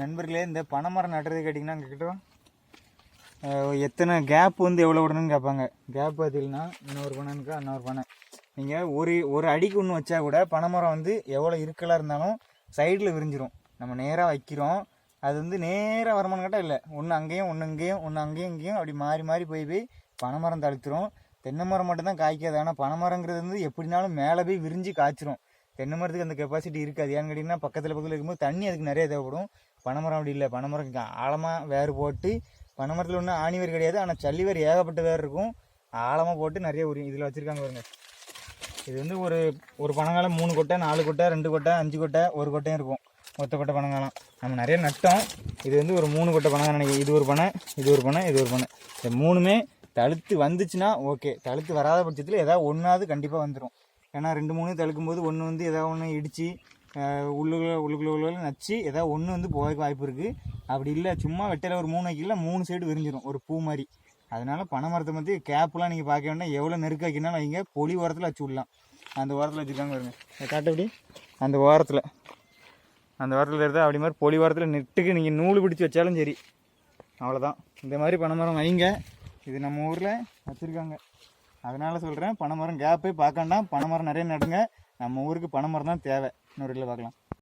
நண்பர்களே இந்த பனைமரம் நடுறது கேட்டிங்கன்னா அங்கே கிட்ட எத்தனை கேப் வந்து எவ்வளோ விடணும்னு கேட்பாங்க. கேப் பார்த்தீங்கன்னா இன்னொரு பனைனுக்கு இன்னொரு பனை. நீங்கள் ஒரு ஒரு அடிக்கு ஒன்று வச்சா கூட பனைமரம் வந்து எவ்வளோ இருக்கலாக இருந்தாலும் சைடில் விரிஞ்சிரும். நம்ம நேராக வைக்கிறோம். அது வந்து நேராக வரமானு கேட்டால் இல்லை. ஒன்று அங்கேயும் ஒன்று இங்கேயும் ஒன்று அங்கேயும் இங்கேயும் அப்படி மாறி மாறி போய் போய் பனைமரம் தடுத்துரும். தென்னை மரம் மட்டும்தான் காய்க்காது. ஆனால் பனைமரங்கிறது வந்து எப்படினாலும் மேலே போய் விரிஞ்சு காய்ச்சிரும். தென்னை மரத்துக்கு அந்த கெப்பாசிட்டி இருக்காது. ஏன்னு கேட்டிங்கன்னா பக்கத்தில் பக்கத்தில் இருக்கும்போது தண்ணி அதுக்கு நிறைய தேவைப்படும். பனைமரம் அப்படி இல்லை. பனைமரம் ஆழமாக வேர் போட்டு பனைமரத்தில் ஒன்றும் ஆணி வேர் கிடையாது. ஆனால் சல்லி வேர் ஏகப்பட்ட வேர் இருக்கும். ஆழமாக போட்டு நிறைய உரி இதில் வச்சுருக்காங்க பாருங்க. இது வந்து ஒரு ஒரு பனங்காலம் மூணு கொட்டை நாலு கொட்டை ரெண்டு கொட்டை அஞ்சு கொட்டை ஒரு கொட்டையும் இருக்கும். மொத்த கொட்டை பனங்காலம். நம்ம நிறைய நட்டோம். இது வந்து ஒரு மூணு கொட்டை பனங்காலம் நினைக்கிறேன். இது ஒரு பனை இது ஒரு பனை இது ஒரு பனை. இந்த மூணுமே தழுத்து வந்துச்சுன்னா ஓகே. தழுத்து வராத பட்சத்தில் ஏதாவது ஒன்றாவது கண்டிப்பாக வந்துடும் ஏன்னா ரெண்டு மூணு தழுக்கும் போது ஒன்று வந்து ஏதாவது ஒன்று இடித்து உள்ளுக்குள்ள உள்ளுக்குள்ள உள்ள நச்சு ஏதாவது ஒன்று வந்து போக வாய்ப்பு இருக்குது அப்படி இல்லை சும்மா வெட்டையில் ஒரு மூணு வைக்கல மூணு சைடு விரிஞ்சிடும் ஒரு பூ மாதிரி. அதனால் பனை மரத்தை பற்றி கேப்லாம் நீங்கள் பார்க்க வேண்டாம். எவ்வளோ நெருக்க வைக்கணும்னாலும் வைங்க. பொலி ஓரத்தில் வச்சு விடலாம். அந்த ஓரத்தில் வச்சுருக்காங்க பாருங்க. இதை அப்படி அந்த ஓரத்தில். அந்த ஓரத்தில் இருந்தால் அப்படி மாதிரி பொலி ஓரத்தில் நெட்டுக்கு நீங்கள் நூல் பிடிச்சி வச்சாலும் சரி. அவ்வளோதான் இந்த மாதிரி பனை மரம் வைங்க. இது நம்ம ஊரில் வச்சுருக்காங்க. அதனால் சொல்கிறேன் பனை மரம் கேப்பே பார்க்கண்டாம் பனை மரம் நிறைய நடுங்க. நம்ம ஊருக்கு பனை மரம் தான் தேவை. இன்னொரு இதில் பார்க்கலாம்.